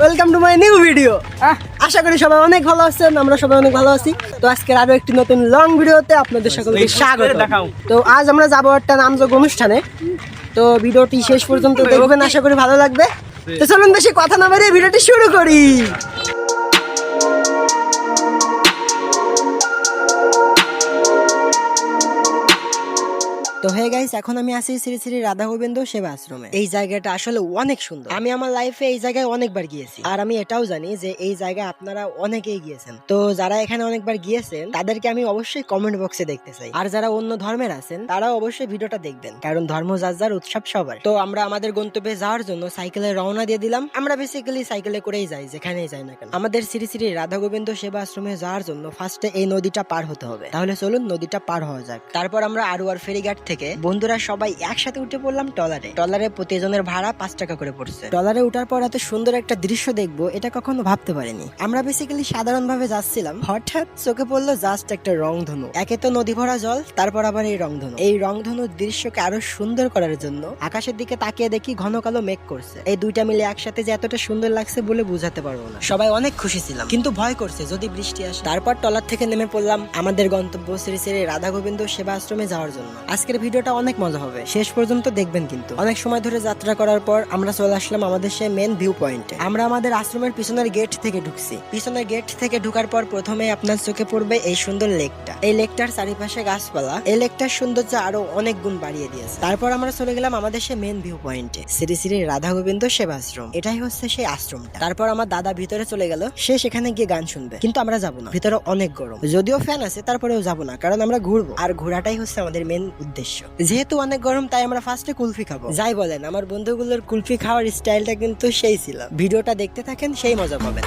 Welcome to my new video আশা করি সবাই অনেক ভালো আছেন আমরা সবাই অনেক ভালো আছি। তো আজকের আরও একটি নতুন লং ভিডিওতে আপনাদের সকলকে স্বাগত। তো আজ আমরা যাব একটা নামযোগ অনুষ্ঠানে। তো ভিডিওটি শেষ পর্যন্ত দেখবেন আশা করি ভালো লাগবে। তো চলুন বেশি কথা না বেরিয়ে ভিডিওটি শুরু করি। তো গাইস, এখন আমি আছি শ্রী শ্রী রাধা গোবিন্দ সেবা আশ্রমে। এই জায়গাটা আসলে অনেক সুন্দর। আমি আমার লাইফে এই জায়গায় অনেকবার গিয়েছি। আর আমি এটাও জানি যে এই জায়গায় আপনারা অনেকেই গিয়েছেন। তো যারা এখানে অনেকবার গিয়েছেন, তাদেরকে আমি অবশ্যই কমেন্ট বক্সে দেখতে চাই। আর যারা অন্য ধর্মের আছেন, তারাও অবশ্যই ভিডিওটা দেখবেন। কারণ ধর্ম যার যার, উৎসব সবার। তো আমরা আমাদের গন্তব্যে যাওয়ার জন্য সাইকেলে রওনা দিয়ে দিলাম। আমরা বেসিক্যালি সাইকেলে করেই যাই, যেখানেই যাই না কেন। আমাদের শ্রী শ্রী রাধা গোবিন্দ সেবা আশ্রমে যাওয়ার জন্য ফার্স্টে এই নদীটা পার হতে হবে। তাহলে চলুন নদীটা পার হওয়া যাক। তারপর আমরা আরুয়ার ফেরিঘাট থেকে বন্ধুরা সবাই একসাথে উঠে পড়লাম টলারে টলারে প্রতিজনের ভাড়া পাঁচ টাকা করে পড়ছে। টলারে উঠার পর এত সুন্দর একটা দৃশ্য দেখব, এটা কখনো ভাবতে পারিনি। আমরা বেসিক্যালি সাধারণ ভাবে যাচ্ছিলাম, হঠাৎ চোখে পড়ল জাস্ট একটা রংধনু একে তো নদী ভরা জল, তারপর আবার এই রংধনু এই রংধনুর দৃশ্যকে আরও সুন্দর করার জন্য আকাশের দিকে তাকিয়ে দেখি ঘন কালো মেঘ করছে। এই দুইটা মিলে একসাথে যে এতটা সুন্দর লাগছে বলে বুঝাতে পারব না। সবাই অনেক খুশি ছিলাম, কিন্তু ভয় করছে যদি বৃষ্টি আসে। তারপর টলার থেকে নেমে পড়লাম আমাদের গন্তব্য শ্রী শ্রী রাধা গোবিন্দ সেবা আশ্রমে যাওয়ার জন্য। আজকের ভিডিওটা অনেক মজা হবে। শেষ পর্যন্ত দেখবেন কিন্তু। অনেক সময় ধরে যাত্রা করার পর আমরা চলে আসলাম আমাদের সেই মেন ভিউ পয়েন্টে আমরা আমাদের আশ্রমের পিছনের গেট থেকে ঢুকছি। পিছনের গেট থেকে ঢুকার পর প্রথমে আপনার চোখে পড়বে এই সুন্দর লেকটা এই লেকটার চারিপাশে গাছপালা। এই লেকটার সৌন্দর্য আরও অনেক গুণ বাড়িয়ে দিয়েছে। তারপর আমরা চলে গেলাম আমাদের সেই মেন ভিউ পয়েন্টে শ্রী শ্রী রাধা গোবিন্দ সেবাশ্রম। এটাই হচ্ছে সেই আশ্রমটা। তারপর আমার দাদা ভিতরে চলে গেল। সে সেখানে গিয়ে গান শুনবে। কিন্তু আমরা যাব না। ভিতরে অনেক গরম। যদিও ফ্যান আছে, তারপরেও যাব না। কারণ আমরা ঘুরবো। আর ঘোরাটাই হচ্ছে আমাদের মেন উদ্দেশ্য। যেহেতু অনেক গরম তাই আমরা ফার্স্টে কুলফি খাব। যাই বলেন আমার বন্ধুগুলোর কুলফি খাওয়ার স্টাইলটা কিন্তু সেই ছিল। ভিডিওটা দেখতে থাকেন সেই মজা পাবেন।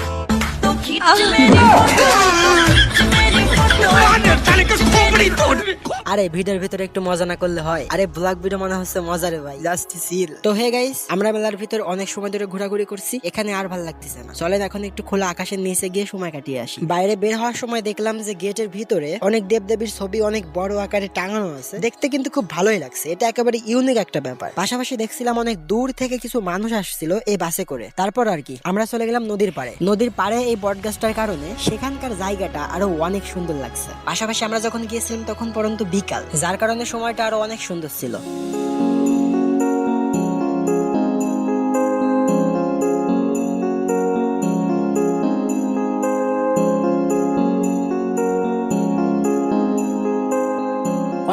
আরে, ভিডিওর ভিতরে একটু মজা না করলে হয়। আরে ব্লগ ভিডিও মনে হচ্ছে মজারে ভাই। জাস্ট সিল তো হে গাইস আমরা মেলার ভিতর অনেক সময় ধরে ঘোরাঘুরি করছি। এখানে আর ভালো লাগতেছে না। চলেন এখন একটু খোলা আকাশের নিচে গিয়ে সময় কাটিয়ে আসি। বাইরে বের হওয়ার সময় দেখলাম যে গেটের ভিতরে অনেক দেবদেবীর ছবি, অনেক বড় আকারে টাঙানো আছে। দেখতে কিন্তু খুব ভালোই লাগছে। এটা একেবারে ইউনিক একটা ব্যাপার। পাশাপাশি দেখছিলাম অনেক দূর থেকে কিছু মানুষ আসছিল এই বাসে করে। তারপর আর কি, আমরা চলে গেলাম নদীর পাড়ে। নদীর পাড়ে এই বটগাছটার কারণে সেখানকার জায়গাটা আরও অনেক সুন্দর লাগছে। পাশাপাশি আমরা যখন গিয়েছিলাম, তখন পর্যন্ত বিকাল যার কারণে সময়টা আরও অনেক সুন্দর ছিল।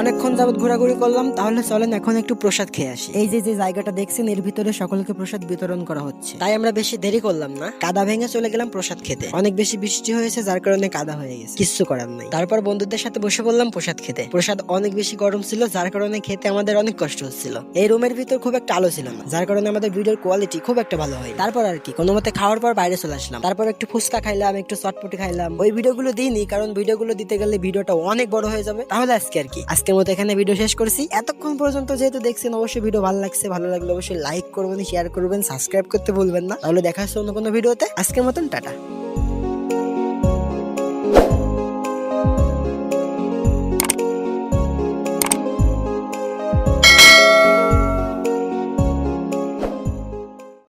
অনেকক্ষণ যাবত ঘোরাঘুরি করলাম তাহলে চলেন এখন একটু প্রসাদ খেয়ে আসি। এই যে যে জায়গাটা দেখছেন এর ভিতরে সকলকে প্রসাদ বিতরণ করা হচ্ছে। তাই আমরা বেশি দেরি করলাম না। কাদা ভেঙে চলে গেলাম প্রসাদ খেতে। অনেক বেশি বৃষ্টি হয়েছে যার কারণে কাদা হয়ে গেছে। কিচ্ছু করার নাই। তারপর বন্ধুদের সাথে বসে বললাম প্রসাদ খেতে। প্রসাদ অনেক বেশি গরম ছিল যার কারণে খেতে আমাদের অনেক কষ্ট হচ্ছিল। এই রুমের ভিতর খুব একটা আলো ছিল না যার কারণে আমাদের ভিডিওর কোয়ালিটি খুব একটা ভালো হয় তারপর আর কি কোনো মতে খাওয়ার পর বাইরে চলে আসলাম। তারপর একটু ফুচকা খাইলাম একটু চটপটি খাইলাম। ওই ভিডিওগুলো দিইনি কারণ ভিডিওগুলো দিতে গেলে ভিডিওটা অনেক বড় হয়ে যাবে। তাহলে আজকে আর কি আজকের মতো এখানে ভিডিও শেষ করছি। এতক্ষণ পর্যন্ত যেহেতু দেখছেন, অবশ্যই ভিডিও ভালো লাগছে। ভালো লাগলে অবশ্যই লাইক করবেন শেয়ার করবেন সাবস্ক্রাইব করতে ভুলবেন না। তাহলে দেখা হচ্ছে অন্য কোনো ভিডিওতে আজকের মতন, টাটা।